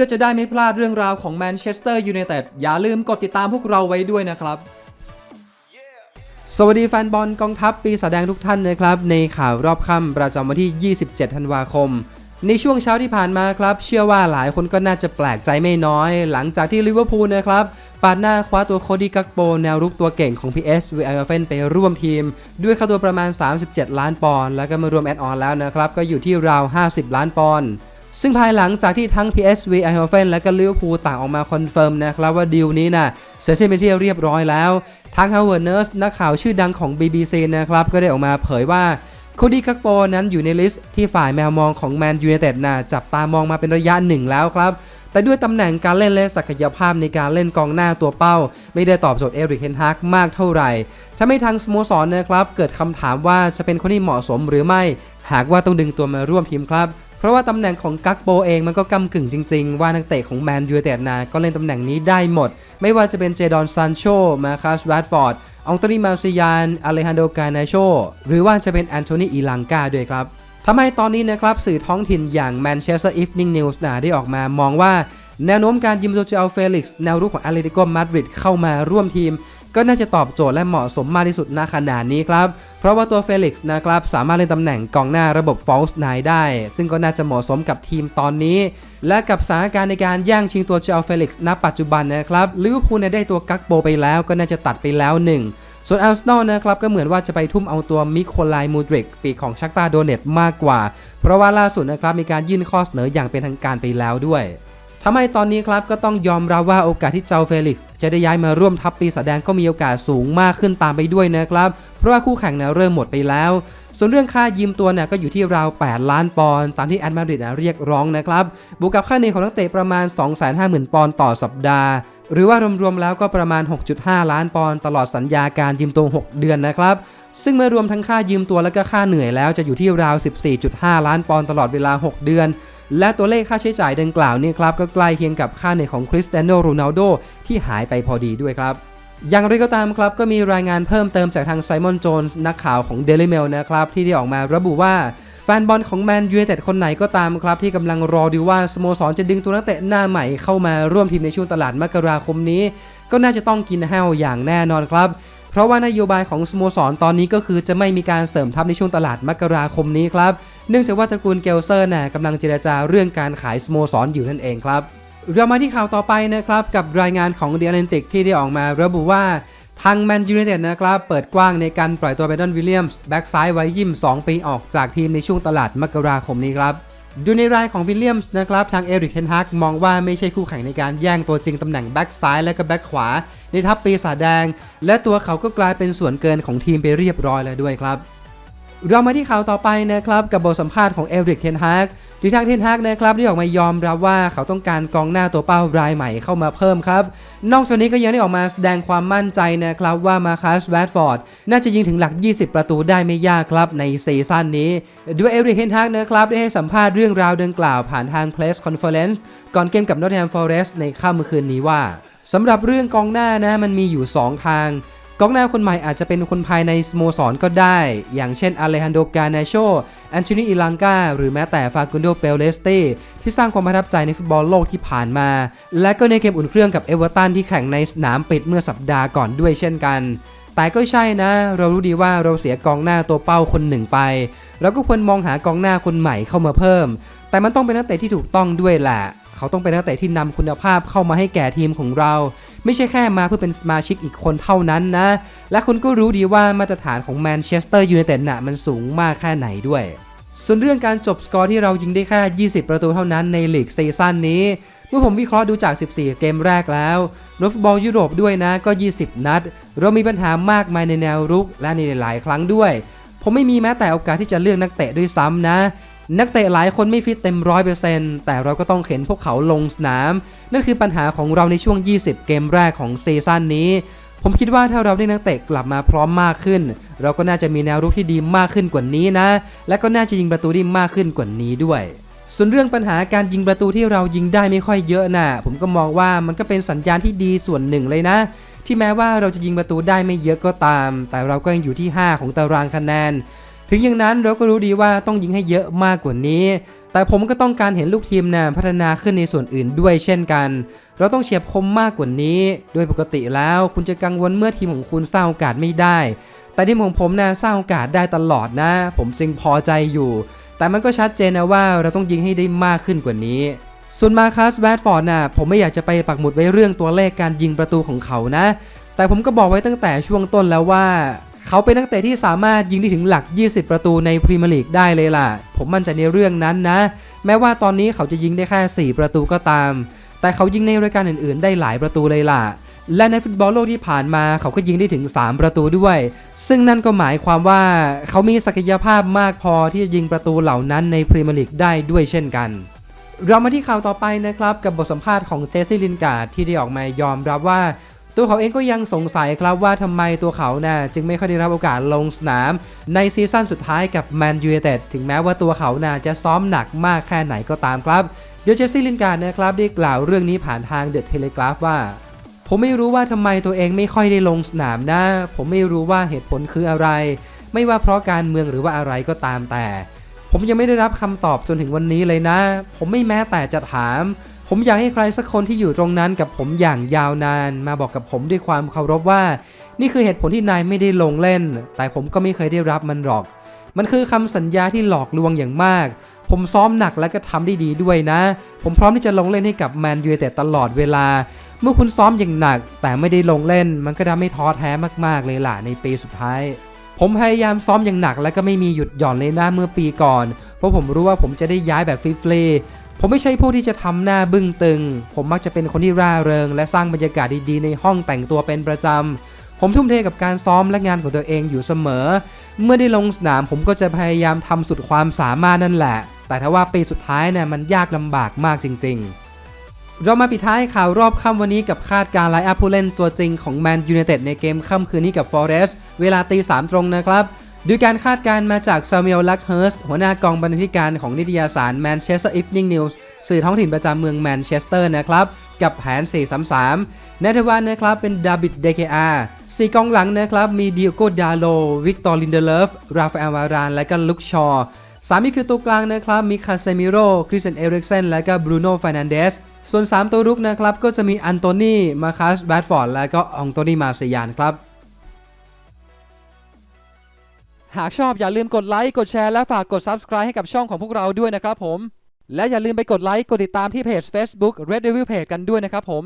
พื่อจะได้ไม่พลาดเรื่องราวของแมนเชสเตอร์ยูไนเต็ดอย่าลืมกดติดตามพวกเราไว้ด้วยนะครับ สวัสดีแฟนบอลกองทัพปีศาจแดงทุกท่านนะครับ ในข่าวรอบค่ำประจำวันที่ 27 ธันวาคม ในช่วงเช้าที่ผ่านมาครับ เชื่อว่าหลายคนก็น่าจะแปลกใจไม่น้อย หลังจากที่ลิเวอร์พูลนะครับปาดหน้าคว้าตัวโคดีกักโป แนวรุกตัวเก่งของ PS v i f n ไปร่วมทีม ด้วยค่าตัวประมาณ 37 ล้านปอนด์แล้วก็มารวมแอดออนแล้วนะครับก็อยู่ที่ราว 50 ล้านปอนด์ ซึ่งภายหลังจากที่ทั้ง PSV e i n h o f e n และก็ลิเวอร์พูลต่างออกมาคอนเฟิร์มนะครับว่าดีลนี้นะ่ะเสร็จสิ้นเป็นที่เรียบร้อยแล้ว ทาง Howard Nurse นักข่าวชื่อดังของ BBC นะครับก็ได้ออกมาเผยว่าโคดี้กักโปนั้นอยู่ในลิสต์ที่ฝ่ายแมวมองของแมนยูไนเต็ดน่ะจับตามองมาเป็นระยะหนึ่งแล้วครับ แต่ด้วยตำแหน่งการเล่นและศักยภาพในการเล่นกองหน้าตัวเป้า ไม่ได้ตอบโจทย์เอริกเฮนฮากมากเท่าไหร่ทำให้ทางสโมสรนะครับ เกิดคำถามว่าจะเป็นคนที่เหมาะสมหรือไม่ หากว่าต้องดึงตัวมาร่วมทีมครับ เพราะว่าตำแหน่งของกักโปเองมันก็กำกึ่งจริงๆ ว่านักเตะของแมนยูเต็ดนาก็เล่นตำแหน่งนี้ได้หมด ไม่ว่าจะเป็นเจดอนซานโชมาคัสแรดฟอร์ดอองโตนีมาซิยานอเลฮันโดกานาโชหรือว่าจะเป็นแอนโทนีอีลังกาด้วยครับทำให้ตอนนี้นะครับสื่อท้องถิ่นอย่าง Manchester Evening News นะได้ออกมามองว่าแนวโน้มการยิมโจเจลเฟลิกซ์แนวรุกของอาเลติโกมาดริดเข้ามาร่วมทีม ก็น่าจะตอบโจทย์และเหมาะสมมากที่สุดณขนาดนี้ครับ เพราะว่าตัวเฟลิกซ์นะครับสามารถเล่นตำแหน่งกองหน้าระบบ false nine ได้ ซึ่งก็น่าจะเหมาะสมกับทีมตอนนี้ และกับสถานการณ์ในการแย่งชิงตัวเจลเฟลิกซ์ณปัจจุบันนะครับลิเวอร์พูลได้ตัวกักโบไปแล้วก็น่าจะตัดไปแล้วหนึ่งส่วนอาร์เซนอลนะครับก็เหมือนว่าจะไปทุ่มเอาตัวมิโคลายมูดริกปีของชักตาโดเนตมากกว่า เพราะว่าล่าสุดนะครับมีการยื่นข้อเสนออย่างเป็นทางการไปแล้วด้วย ทำให้ตอนนี้ครับก็ต้องยอมรับว่าโอกาสที่เจ้าเฟลิกซ์จะได้ย้ายมาร่วมทัพปีศาจแดงก็มีโอกาสสูงมากขึ้นตามไปด้วยนะครับ เพราะว่าคู่แข่งเนี่ยเริ่มหมดไปแล้ว ส่วนเรื่องค่ายืมตัวเนี่ยก็อยู่ที่ราว 8 ล้านปอนด์ตามที่แอดมาดริดเรียกร้องนะครับ บวกกับค่าเหนื่อยของนักเตะประมาณ 250,000 ปอนด์ต่อสัปดาห์ หรือว่ารวมๆแล้วก็ประมาณ 6.5 ล้านปอนด์ตลอดสัญญาการยืมตัว 6 เดือนนะครับซึ่งเมื่อรวมทั้งค่ายืมตัวและก็ค่าเหนื่อยแล้วจะอยู่ที่ราว 14.5 ล้านปอนด์ตลอดเวลา 6 เดือน และตัวเลขค่าใช้จ่ายดังกล่าวนี่ครับก็ใกล้เคียงกับค่าเหนื่อยของคริสเตียโนโรนัลโดที่หายไปพอดีด้วยครับอย่างไรก็ตามครับก็มีรายงานเพิ่มเติมจากทางไซมอนโจนส์นักข่าวของ Daily Mail นะครับ ที่ได้ออกมาระบุว่า แฟนบอลของแมนยูไนเต็ดคนไหนก็ตามครับ ที่กำลังรอดูว่าสโมสรจะดึงตัวนักเตะหน้าใหม่เข้ามาร่วมทีมในช่วงตลาดมกราคมนี้ ก็น่าจะต้องกินแห้วอย่างแน่นอนครับ เพราะว่านโยบายของสโมสรตอนนี้ก็คือจะไม่มีการเสริมทัพในช่วงตลาดมกราคมนี้ครับ เนื่องจากว่าตระกูลเกลเซอร์น่ะกำลังเจรจาเรื่องการขายสโมสรออยู่นั่นเองครับ เรามาที่ข่าวต่อไปนะครับ กับรายงานของ The Atlantic ที่ได้ออกมาระบุว่าทางแมนยูไนเต็ดนะครับ เปิดกว้างในการปล่อยตัวเบดอนวิลเลียมส์แบ็กซ้ายไว้ยิม2ปีออกจากทีมในช่วงตลาดมกราคมนี้ครับดูในรายของวิลเลียมส์นะครับ ทางเอริกเทนฮักมองว่าไม่ใช่คู่แข่งในการแย่งตัวจริงตำแหน่งแบ็กซ้ายและก็แบ็กขวา ในทัพปีศาจแดง และตัวเขาก็กลายเป็นส่วนเกินของทีมไปเรียบร้อยแล้วด้วยครับ เรามาที่ข่าวต่อไปนะครับกับบทสัมภาษณ์ของเอริกเทนฮากที่ทางเทนฮากนะครับได้ออกมายอมรับว่าเขาต้องการกองหน้าตัวเป้ารายใหม่เข้ามาเพิ่มครับ นอกจากนี้ก็ยังได้ออกมาแสดงความมั่นใจนะครับว่ามาคัสแรดฟอร์ดน่าจะยิงถึงหลัก 20 ประตูได้ไม่ยากครับในซีซั่นนี้ด้วยเอริกเทนฮากนะครับได้ให้สัมภาษณ์เรื่องราวดังกล่าวผ่านทาง Press Conference ก่อนเกมกับ Nottingham Forest ในค่ำเมื่อคืนนี้ว่าสำหรับเรื่องกองหน้านะมันมีอยู่ 2 ทาง กองหน้าคนใหม่อาจจะเป็นคนภายในสโมสรก็ได้ อย่างเช่นอเลฮันโดกาเนโชแอนโทนีอิลังกาหรือแม้แต่ฟากุนโดเปเลสเตที่สร้างความประทับใจในฟุตบอลโลกที่ผ่านมา และก็ในเกมอุ่นเครื่องกับเอเวอร์ตันที่แข่งในสนามปิดเมื่อสัปดาห์ก่อนด้วยเช่นกันแต่ก็ใช่นะ เรารู้ดีว่าเราเสียกองหน้าตัวเป้าคนหนึ่งไป เราก็ควรมองหากองหน้าคนใหม่เข้ามาเพิ่ม แต่มันต้องเป็นนักเตะที่ถูกต้องด้วยแหละ เขาต้องเป็นนักเตะที่นำคุณภาพเข้ามาให้แก่ทีมของเรา ไม่ใช่แค่มาเพื่อเป็นสมาชิกอีกคนเท่านั้นนะ และคุณก็รู้ดีว่ามาตรฐานของแมนเชสเตอร์ยูไนเต็ดน่ะมันสูงมากแค่ไหนด้วย ส่วนเรื่องการจบสกอร์ที่เรายิงได้แค่ 20 ประตูเท่านั้นในลีกซีซั่นนี้ เมื่อผมวิเคราะห์ดูจาก 14 เกมแรกแล้วรฟุตบอลยุโรปด้วยนะก็ 20 นัด เรามีปัญหามากมายในแนวรุกและในหลายครั้งด้วย ผมไม่มีแม้แต่โอกาสที่จะเลือกนักเตะด้วยซ้ำนะ นักเตะหลายคนไม่ฟิตเต็มร้อยเปอร์เซ็นต์แต่เราก็ต้องเข็นพวกเขาลงสนาม นั่นคือปัญหาของเราในช่วง 20 เกมแรกของซีซั่นนี้ ผมคิดว่าถ้าเราได้นักเตะกลับมาพร้อมมากขึ้น เราก็น่าจะมีแนวรุกที่ดีมากขึ้นกว่านี้นะ และก็น่าจะยิงประตูได้มากขึ้นกว่านี้ด้วยส่วนเรื่องปัญหาการยิงประตูที่เรายิงได้ไม่ค่อยเยอะนะ่ะ ผมก็มองว่ามันก็เป็นสัญญาณที่ดีส่วนหนึ่งเลยนะ ที่แม้ว่าเราจะยิงประตูได้ไม่เยอะก็ตาม แต่เราก็ยังอยู่ที่ 5 ของตารางคะแนน ถึงอย่างนั้นเราก็รู้ดีว่าต้องยิงให้เยอะมากกว่านี้ แต่ผมก็ต้องการเห็นลูกทีมนะพัฒนาขึ้นในส่วนอื่นด้วยเช่นกัน เราต้องเฉียบคมมากกว่านี้ โดยปกติแล้วคุณจะกังวลเมื่อทีมของคุณสร้างโอกาสไม่ได้ แต่ทีมของผมนะสร้างโอกาสได้ตลอดนะ ผมจึงพอใจอยู่ แต่มันก็ชัดเจนนะว่าเราต้องยิงให้ได้มากขึ้นกว่านี้ส่วนมาคัสแบดฟอร์ดน่ะผมไม่อยากจะไปปักหมุดไว้เรื่องตัวเลขการยิงประตูของเขานะ แต่ผมก็บอกไว้ตั้งแต่ช่วงต้นแล้วว่า เขาเป็นนักเตะที่สามารถยิงได้ถึงหลัก 20 ประตูในพรีเมียร์ลีกได้เลยล่ะ ผมมั่นใจในเรื่องนั้นนะ แม้ว่าตอนนี้เขาจะยิงได้แค่ 4 ประตูก็ตาม แต่เขายิงในรายการอื่นๆ ได้หลายประตูเลยล่ะ และในฟุตบอลโลกที่ผ่านมาเขาก็ยิงได้ถึง 3 ประตูด้วย ซึ่งนั่นก็หมายความว่าเขามีศักยภาพมากพอที่จะยิงประตูเหล่านั้นในพรีเมียร์ลีกได้ด้วยเช่นกันเรามาที่ข่าวต่อไปนะครับกับบทสัมภาษณ์ของเจสซี่ลินการ์ดที่ได้ออกมายอมรับว่า ตัวเขาเองก็ยังสงสัยครับว่าทำไมตัวเขาน่ะจึงไม่ค่อยได้รับโอกาสลงสนาม ในซีซั่นสุดท้ายกับแมนยูไนเต็ดถึงแม้ว่าตัวเขาน่ะจะซ้อมหนักมากแค่ไหนก็ตามครับเดี๋ยเจสซี่ลินการ์ดนะครับได้กล่าวเรื่องนี้ผ่านทางเดอะเทเลกราฟว่าผมไม่รู้ว่าทำไมตัวเองไม่ค่อยได้ลงสนามนะ ผมไม่รู้ว่าเหตุผลคืออะไร ไม่ว่าเพราะการเมืองหรือว่าอะไรก็ตามแต่ ผมยังไม่ได้รับคำตอบจนถึงวันนี้เลยนะ ผมไม่แม้แต่จะถาม ผมอยากให้ใครสักคนที่อยู่ตรงนั้นกับผมอย่างยาวนาน มาบอกกับผมด้วยความเคารพว่า นี่คือเหตุผลที่นายไม่ได้ลงเล่น แต่ผมก็ไม่เคยได้รับมันหรอก มันคือคำสัญญาที่หลอกลวงอย่างมาก ผมซ้อมหนักและก็ทำได้ดีด้วยนะ ผมพร้อมที่จะลงเล่นให้กับแมนยูไนเต็ดตลอดเวลา เมื่อคุณซ้อมอย่างหนัก แต่ไม่ได้ลงเล่น มันก็ทำให้ท้อแท้มากๆเลยล่ะในปีสุดท้าย ผมพยายามซ้อมอย่างหนักและก็ไม่มีหยุดหย่อนเลยนะเมื่อปีก่อน เพราะผมรู้ว่าผมจะได้ย้ายแบบฟรีๆผมไม่ใช่ผู้ที่จะทำหน้าบึ้งตึง ผมมักจะเป็นคนที่ร่าเริง และสร้างบรรยากาศดีๆในห้องแต่งตัวเป็นประจำ ผมทุ่มเทกับการซ้อมและงานของตัวเองอยู่เสมอ เมื่อได้ลงสนามผมก็จะพยายามทำสุดความสามารถนั่นแหละ แต่ถ้าว่าปีสุดท้ายเนี่ยมันยากลำบากมากจริง ๆ เรามาปิดท้ายข่าวรอบค่ำวันนี้กับคาดการ์ไลน์อัพผู้เล่นตัวจริงของแมนยูไนเต็ดในเกมค่ำคืนนี้กับฟอเรสต์เวลาตีสามตรงนะครับโดยการคาดการมาจากซามูเอลลักเฮิร์สหัวหน้ากองบรรณาธิการของนิตยสาร Manchester Evening News สื่อท้องถิ่นประจำเมืองแมนเชสเตอร์นะครับ กับแผน 433ในทวันนะครับเป็นดาบิดเดเคอาสี่กองหลังนะครับ มีดิโอโกดาโล วิกตอร์ลินเดเลฟ ราฟาเอลวาราน และก็ลุกชอสามมิดฟิลตัวกลางนะครับ มีคาเซมิโรคริสเตนเอริกเซนและก็บรูโน่ฟ r นันเดส ส่วน 3 ตัวรุกนะครับ ก็จะมีอันโตนีมาคัสแบดฟอร์ดและก็อองโตนีมาเซียานครับ หากชอบอย่าลืมกดไลค์กดแชร์และฝากกด Subscribe ให้กับช่องของพวกเราด้วยนะครับผม และอย่าลืมไปกดไลค์กดติดตามที่เพจ Facebook Red Devil Page กันด้วยนะครับผม